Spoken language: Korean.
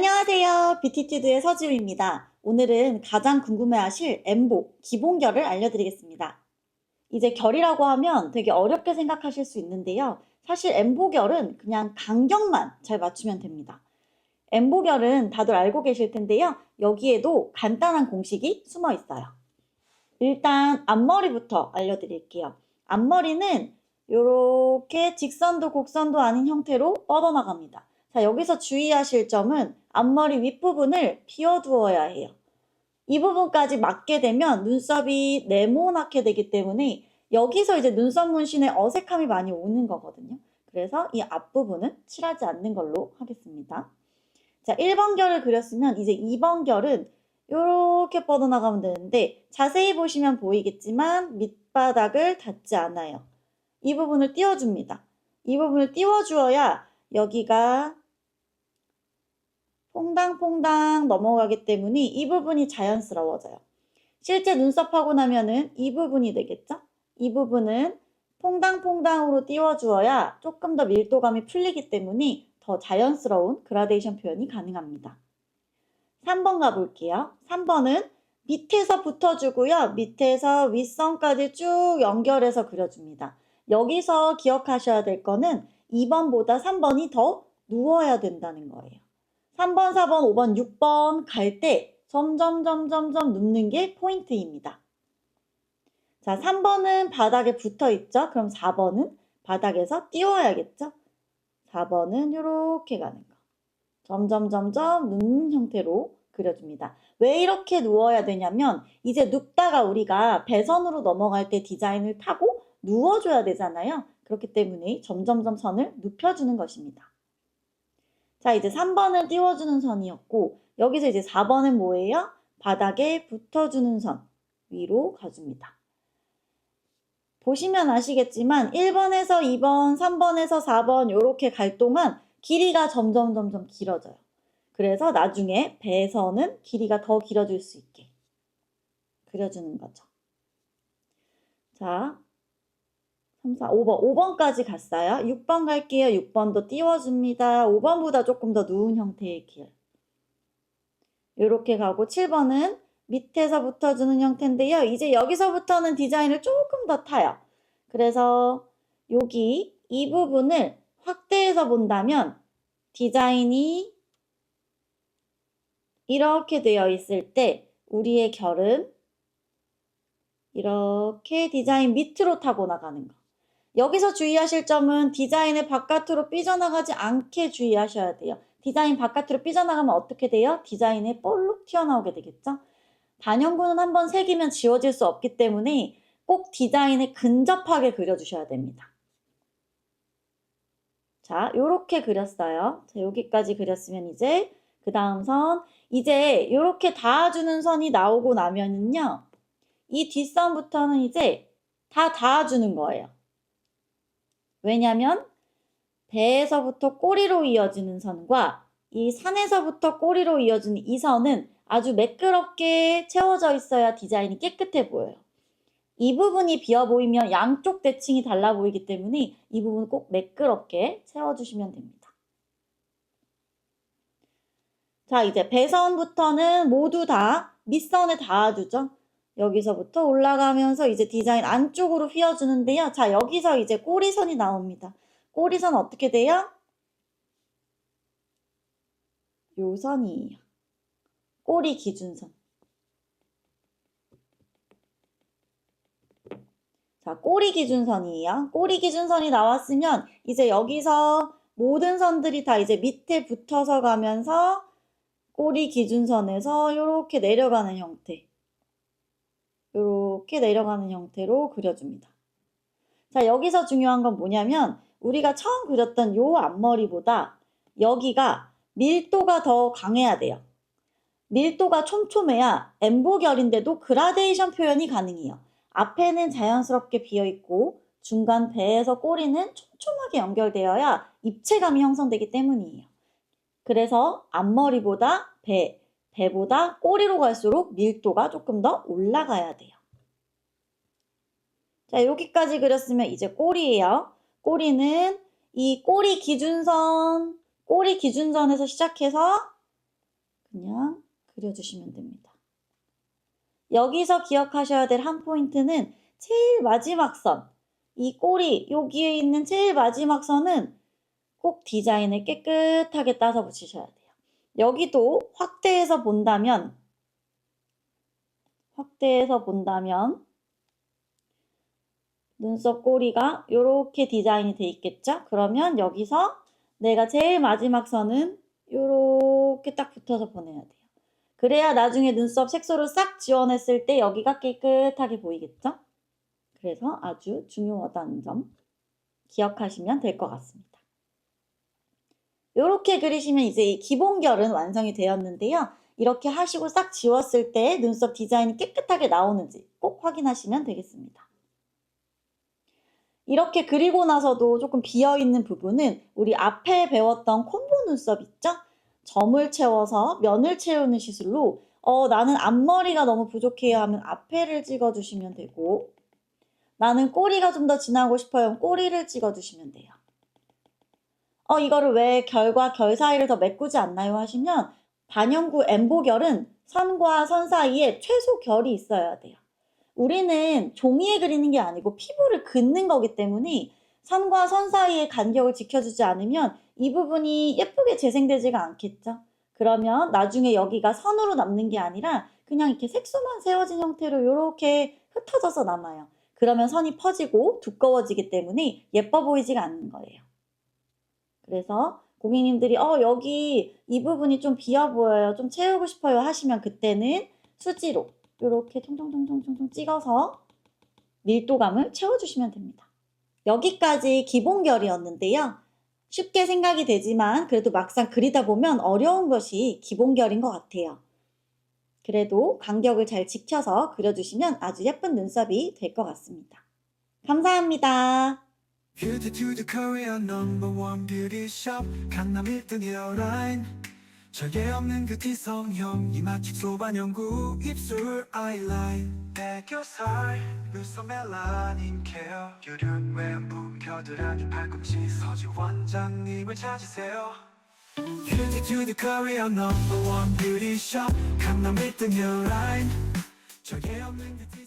안녕하세요. 뷰티튜드의 서지우입니다. 오늘은 가장 궁금해하실 엠보 기본결을 알려드리겠습니다. 이제 결이라고 하면 되게 어렵게 생각하실 수 있는데요. 사실 엠보결은 그냥 간격만 잘 맞추면 됩니다. 엠보결은 다들 알고 계실 텐데요. 여기에도 간단한 공식이 숨어 있어요. 일단 앞머리부터 알려드릴게요. 앞머리는 이렇게 직선도 곡선도 아닌 형태로 뻗어나갑니다. 자, 여기서 주의하실 점은 앞머리 윗부분을 비워두어야 해요. 이 부분까지 맞게 되면 눈썹이 네모나게 되기 때문에 여기서 이제 눈썹 문신에 어색함이 많이 오는 거거든요. 그래서 이 앞부분은 칠하지 않는 걸로 하겠습니다. 자, 1번 결을 그렸으면 이제 2번 결은 이렇게 뻗어나가면 되는데 자세히 보시면 보이겠지만 밑바닥을 닿지 않아요. 이 부분을 띄워줍니다. 이 부분을 띄워주어야 여기가 퐁당퐁당 넘어가기 때문에 이 부분이 자연스러워져요. 실제 눈썹 하고 나면은 이 부분이 되겠죠? 이 부분은 퐁당퐁당으로 띄워주어야 조금 더 밀도감이 풀리기 때문에 더 자연스러운 그라데이션 표현이 가능합니다. 3번 가볼게요. 3번은 밑에서 붙어주고요. 밑에서 윗선까지 쭉 연결해서 그려줍니다. 여기서 기억하셔야 될 거는 2번보다 3번이 더 누워야 된다는 거예요. 3번, 4번, 5번, 6번 갈 때 점점, 점점, 점 눕는 게 포인트입니다. 자, 3번은 바닥에 붙어 있죠? 그럼 4번은 바닥에서 띄워야겠죠? 4번은 이렇게 가는 거. 점점, 점점 눕는 형태로 그려줍니다. 왜 이렇게 누워야 되냐면 이제 눕다가 우리가 배선으로 넘어갈 때 디자인을 타고 누워줘야 되잖아요. 그렇기 때문에 점점점 선을 눕혀주는 것입니다. 자, 이제 3번은 띄워주는 선이었고, 여기서 이제 4번은 뭐예요? 바닥에 붙어주는 선 위로 가줍니다. 보시면 아시겠지만 1번에서 2번, 3번에서 4번 이렇게 갈 동안 길이가 점점 점점 길어져요. 그래서 나중에 배선은 길이가 더 길어질 수 있게 그려주는 거죠. 자, 3, 4, 5번. 5번까지 갔어요. 6번 갈게요. 6번도 띄워줍니다. 5번보다 조금 더 누운 형태의 길. 이렇게 가고 7번은 밑에서 붙어주는 형태인데요. 이제 여기서부터는 디자인을 조금 더 타요. 그래서 여기 이 부분을 확대해서 본다면 디자인이 이렇게 되어 있을 때 우리의 결은 이렇게 디자인 밑으로 타고 나가는 거. 여기서 주의하실 점은 디자인의 바깥으로 삐져나가지 않게 주의하셔야 돼요. 디자인 바깥으로 삐져나가면 어떻게 돼요? 디자인에 볼록 튀어나오게 되겠죠? 반영구는 한번 새기면 지워질 수 없기 때문에 꼭 디자인에 근접하게 그려주셔야 됩니다. 자, 요렇게 그렸어요. 자, 여기까지 그렸으면 이제 그 다음 선, 이제 요렇게 닿아주는 선이 나오고 나면은요, 이 뒷선부터는 이제 다 닿아주는 거예요. 왜냐면 배에서부터 꼬리로 이어지는 선과 이 산에서부터 꼬리로 이어지는 이 선은 아주 매끄럽게 채워져 있어야 디자인이 깨끗해 보여요. 이 부분이 비어 보이면 양쪽 대칭이 달라 보이기 때문에 이 부분 꼭 매끄럽게 채워주시면 됩니다. 자, 이제 배선부터는 모두 다 밑선에 닿아주죠. 여기서부터 올라가면서 이제 디자인 안쪽으로 휘어주는데요. 자, 여기서 이제 꼬리선이 나옵니다. 꼬리선 어떻게 돼요? 요 선이에요. 꼬리 기준선. 자, 꼬리 기준선이에요. 꼬리 기준선이 나왔으면 이제 여기서 모든 선들이 다 이제 밑에 붙어서 가면서 꼬리 기준선에서 이렇게 내려가는 형태. 이렇게 내려가는 형태로 그려줍니다. 자, 여기서 중요한 건 뭐냐면 우리가 처음 그렸던 요 앞머리보다 여기가 밀도가 더 강해야 돼요. 밀도가 촘촘해야 엠보결인데도 그라데이션 표현이 가능해요. 앞에는 자연스럽게 비어있고 중간 배에서 꼬리는 촘촘하게 연결되어야 입체감이 형성되기 때문이에요. 그래서 앞머리보다 배, 배보다 꼬리로 갈수록 밀도가 조금 더 올라가야 돼요. 자, 여기까지 그렸으면 이제 꼬리예요. 꼬리는 이 꼬리 기준선, 꼬리 기준선에서 시작해서 그냥 그려주시면 됩니다. 여기서 기억하셔야 될 한 포인트는 제일 마지막 선, 이 꼬리 여기에 있는 제일 마지막 선은 꼭 디자인을 깨끗하게 따서 붙이셔야 돼요. 여기도 확대해서 본다면 확대해서 본다면 눈썹 꼬리가 이렇게 디자인이 돼 있겠죠? 그러면 여기서 내가 제일 마지막 선은 이렇게 딱 붙어서 보내야 돼요. 그래야 나중에 눈썹 색소를 싹 지워냈을 때 여기가 깨끗하게 보이겠죠? 그래서 아주 중요하다는 점 기억하시면 될 것 같습니다. 이렇게 그리시면 이제 이 기본 결은 완성이 되었는데요. 이렇게 하시고 싹 지웠을 때 눈썹 디자인이 깨끗하게 나오는지 꼭 확인하시면 되겠습니다. 이렇게 그리고 나서도 조금 비어있는 부분은 우리 앞에 배웠던 콤보 눈썹 있죠? 점을 채워서 면을 채우는 시술로 어, 나는 앞머리가 너무 부족해요 하면 앞에를 찍어주시면 되고 나는 꼬리가 좀더 진하고 싶어요. 꼬리를 찍어주시면 돼요. 어, 이거를 왜 결과 결 사이를 더 메꾸지 않나요? 하시면 반영구 엠보결은 선과 선 사이에 최소 결이 있어야 돼요. 우리는 종이에 그리는 게 아니고 피부를 긋는 거기 때문에 선과 선 사이의 간격을 지켜주지 않으면 이 부분이 예쁘게 재생되지가 않겠죠. 그러면 나중에 여기가 선으로 남는 게 아니라 그냥 이렇게 색소만 세워진 형태로 이렇게 흩어져서 남아요. 그러면 선이 퍼지고 두꺼워지기 때문에 예뻐 보이지가 않는 거예요. 그래서 고객님들이 어 여기 이 부분이 좀 비어 보여요. 좀 채우고 싶어요 하시면 그때는 수지로 이렇게 통통통통통통 찍어서 밀도감을 채워주시면 됩니다. 여기까지 기본 결이었는데요. 쉽게 생각이 되지만 그래도 막상 그리다 보면 어려운 것이 기본 결인 것 같아요. 그래도 간격을 잘 지켜서 그려주시면 아주 예쁜 눈썹이 될 것 같습니다. 감사합니다. Number one beauty shop. 강남 1등 에어라인. 절개 없는 그 뒤성형. 이마치 소반 연구 입술 아이라인. 애교살 눈썹 멜라닌 케어. 유륜 외부 겨드랑이 팔꿈치 서지 원장님을 찾으세요. Number one beauty shop. 강남 1등 에어라인. 절개 없는 그 뒤-